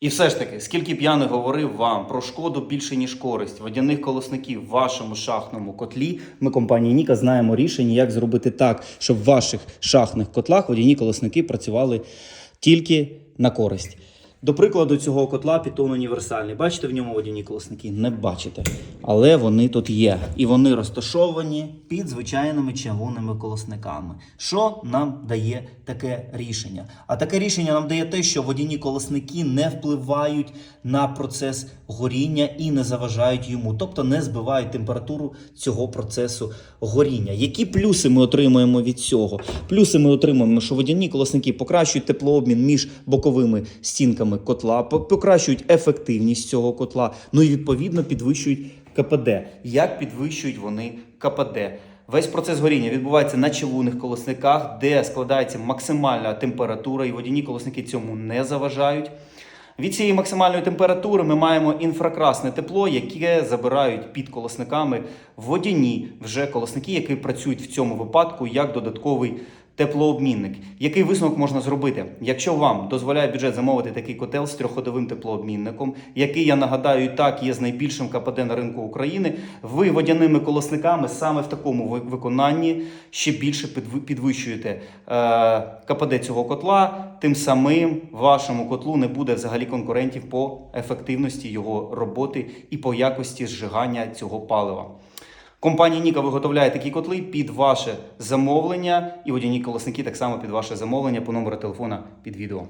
І все ж таки, скільки б я не говорив вам про шкоду більше ніж користь водяних колосників в вашому шахтному котлі, ми компанії Ніка знаємо рішення, як зробити так, щоб в ваших шахтних котлах водяні колосники працювали тільки на користь. До прикладу, цього котла Python універсальний. Бачите в ньому водяні колосники? Не бачите. Але вони тут є. І вони розташовані під звичайними чавунними колосниками. Що нам дає таке рішення? А таке рішення нам дає те, що водяні колосники не впливають на процес горіння і не заважають йому, тобто не збивають температуру цього процесу горіння. Які плюси ми отримуємо від цього? Плюси ми отримуємо, що водяні колосники покращують теплообмін між боковими стінками котла, покращують ефективність цього котла, ну і відповідно підвищують КПД. Як підвищують вони КПД? Весь процес горіння відбувається на чавунних колосниках, де складається максимальна температура, і водяні колосники цьому не заважають. Від цієї максимальної температури ми маємо інфракрасне тепло, яке забирають під колосниками водяні вже колосники, які працюють в цьому випадку як додатковий теплообмінник. Який висновок можна зробити? Якщо вам дозволяє бюджет замовити такий котел з трьохходовим теплообмінником, який я нагадаю, і так є з найбільшим КПД на ринку України, ви водяними колосниками саме в такому ви- виконанні ще більше підви- підвищуєте е, КПД цього котла. Тим самим вашому котлу не буде взагалі конкурентів по ефективності його роботи і по якості зжигання цього палива. Компанія Ніка виготовляє такі котли під ваше замовлення, і водяні колосники так само під ваше замовлення по номеру телефона під відео.